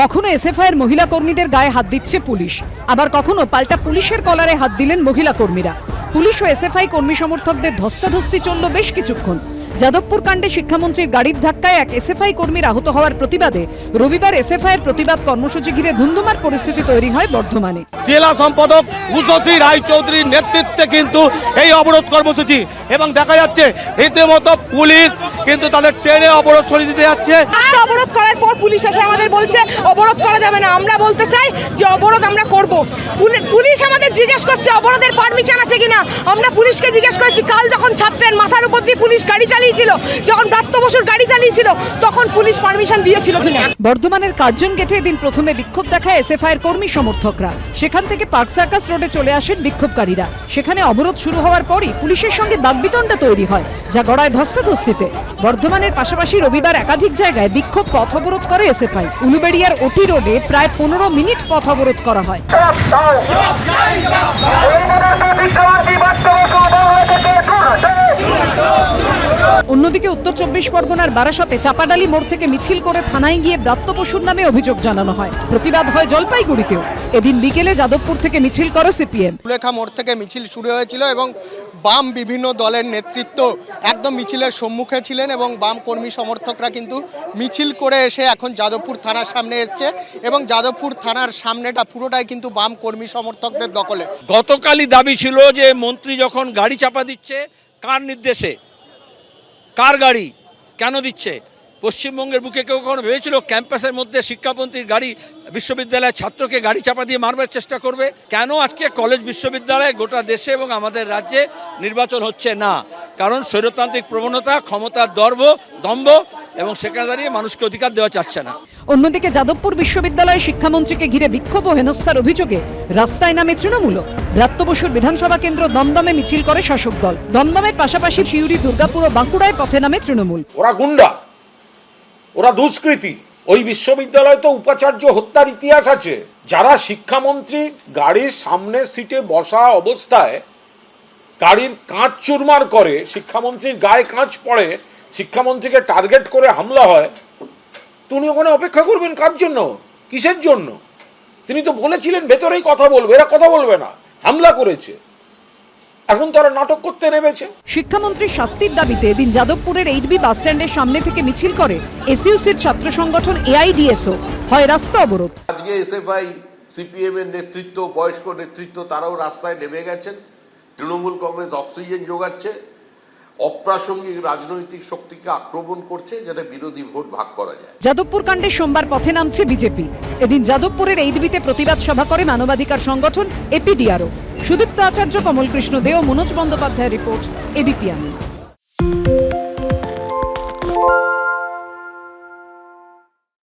কখনো এসএফআই এর মহিলা কর্মীদের গায়ে হাত দিচ্ছে পুলিশ। আবার কখনো পাল্টা পুলিশের কলারে হাত দিলেন মহিলা কর্মীরা। পুলিশ ও এসএফআই কর্মী সমর্থকদের ধস্তাধস্তি চলল বেশ কিছুক্ষণ। যাদবপুর কাণ্ডে শিক্ষামন্ত্রীর গাড়ির ধাক্কায় এক এসএফআই কর্মীর আহত হওয়ার প্রতিবাদে রবিবার এসএফআই এর প্রতিবাদ কর্মসূচি ঘিরে ধুন্ধুমার পরিস্থিতি তৈরি হয় বর্ধমানে। জেলা সম্পাদক উষশ্রী রায়চৌধুরীর নেতৃত্বে কিন্তু এই অবরোধ কর্মসূচি। এবং দেখা যাচ্ছে, রীতিমতো পুলিশ কিন্তু তাদের ট্রেনে অবরোধ সরিয়ে দিতে যাচ্ছে। আমরা অবরোধ করার পর পুলিশ এসে আমাদের বলছে অবরোধ করা যাবে না। আমরা বলতে চাই যে অবরোধ আমরা করব। পুলি- পুলিশ আমাদের জিজ্ঞেস করছে অবরোধের পারমিশন আছে কিনা? আমরা পুলিশকে জিজ্ঞেস করেছি কাল যখন ছাত্রের মাথার উপর দিয়ে পুলিশ গাড়ি চালিয়েছিল যখন ব্রাত্য বসুর গাড়ি চালিয়েছিল তখন পুলিশ পারমিশন দিয়েছিল কিনা? বর্ধমানের কার্জন গেটে এদিন প্রথমে বিক্ষোভ দেখায় এসএফআই এর কর্মী সমর্থকরা। সেখান থেকে পার্ক সার্কাস রোডে চলে আসেন বিক্ষোভকারীরা। সেখানে অবরোধ শুরু হওয়ার পরই পুলিশের সঙ্গে বাগবিতণ্ডা তৈরি হয় যা গড়ায় ধস্তাধস্তিতে। বর্ধমানের পাশাপাশি রবিবার একাধিক জায়গায় বিক্ষোভ পথ অবরোধ করে এসএফআই। উলুবেড়িয়ার ওটি রোডে প্রায় পনেরো মিনিট পথ অবরোধ করা হয়। অন্যদিকে উত্তর চব্বিশ পরগনার বারাসতে চাপাডালি মোড় থেকে মিছিল করে থানায় গিয়ে ব্রাত্য পশুর নামে অভিযোগ জানানো হয়। প্রতিবাদ হয় জলপাইগুড়িতেও। এদিন বিকেলে যাদবপুর থেকে মিছিল করে সিপিএম। সুলেখা মোড় থেকে মিছিল শুরু হয়েছিল এবং বাম বিভিন্ন দলের নেতৃত্ব একদম মিছিলের সম্মুখে ছিলেন এবং বাম কর্মী সমর্থকরা কিন্তু মিছিল করে এসে এখন যাদবপুর থানার সামনে এসছে এবং যাদবপুর থানার সামনেটা পুরোটাই কিন্তু বাম কর্মী সমর্থকদের দখলে। গতকালই দাবি ছিল যে মন্ত্রী যখন গাড়ি চাপা দিচ্ছে, কার নির্দেশে? কার গাড়ি? কেন দিচ্ছে? পশ্চিমবঙ্গের বুকে কেউ কখনো ভেবেছিল ক্যাম্পাসের মধ্যে শিক্ষাপন্থীর গাড়ি বিশ্ববিদ্যালয়ের ছাত্রকে গাড়ি চাপা দিয়ে মারবার চেষ্টা করবে? কেন আজকে কলেজ বিশ্ববিদ্যালয়ে গোটা দেশে এবং আমাদের রাজ্যে নির্বাচন হচ্ছে না? কারণ স্বৈরতান্ত্রিক প্রবণতা ক্ষমতার দর্ব দম্ভ এবং সেখানে দাঁড়িয়ে মানুষকে অধিকার দেওয়া চাচ্ছে না। অন্যদিকে যাদবপুর বিশ্ববিদ্যালয়ে শিক্ষামন্ত্রীকে ঘিরে বিক্ষোভ ও হেনস্থার অভিযোগে রাস্তায় নামে তৃণমূল। ব্রাত্য বসুর বিধানসভা কেন্দ্র দমদমে মিছিল করে শাসক দল। দমদমের পাশাপাশি শিউরি দুর্গাপুর ও বাঁকুড়ায় পথে নামে তৃণমূল। ওরা গুন্ডা। ওরা দুষ্কৃতী। ওই বিশ্ববিদ্যালয়ে তো উপাচার্য হত্যার ইতিহাস আছে। যারা শিক্ষামন্ত্রী গাড়ির সামনের সিটে বসা অবস্থায় গাড়ির কাঁচ চুরমার করে, শিক্ষামন্ত্রীর গায়ে কাঁচ পড়ে, শিক্ষামন্ত্রীকে টার্গেট করে হামলা হয়, তুমি ওখানে অপেক্ষা করবেন কার জন্য? কিসের জন্য? তিনি তো বলেছিলেন, ভেতরেই কথা বলবে, এরা কথা বলবে না। হামলা করেছে। এখন তারা নাটক করতে নেমেছে। শিক্ষামন্ত্রীর শাস্তির দাবিতে এদিন যাদবপুরের এইটবি বাসস্ট্যান্ডের সামনে থেকে মিছিল করে এসইউসির ছাত্র সংগঠন এআইডিএসও। হয় রাস্তা অবরোধ। আজকে এসএফআই সিপিএম এর নেতৃত্ব বয়স্ক নেতৃত্ব তারাও রাস্তায় নেমে গেছেন। তৃণমূল কংগ্রেস অক্সিজেন যোগাচ্ছে। অপ্রাসঙ্গিক রাজনৈতিক শক্তিকে আক্রমণ করছে যাতে বিরোধী ভোট ভাগ করা যায়। যাদবপুর কাণ্ডে সোমবার পথে নামছে বিজেপি। এদিন যাদবপুরের এইডবিতে প্রতিবাদ সভা করে মানবাধিকার সংগঠন এপিডিআরও। সুদীপ্ত আচার্য কমলকৃষ্ণ দে মনোজ বন্দ্যোপাধ্যায় রিপোর্ট এবিপি আমি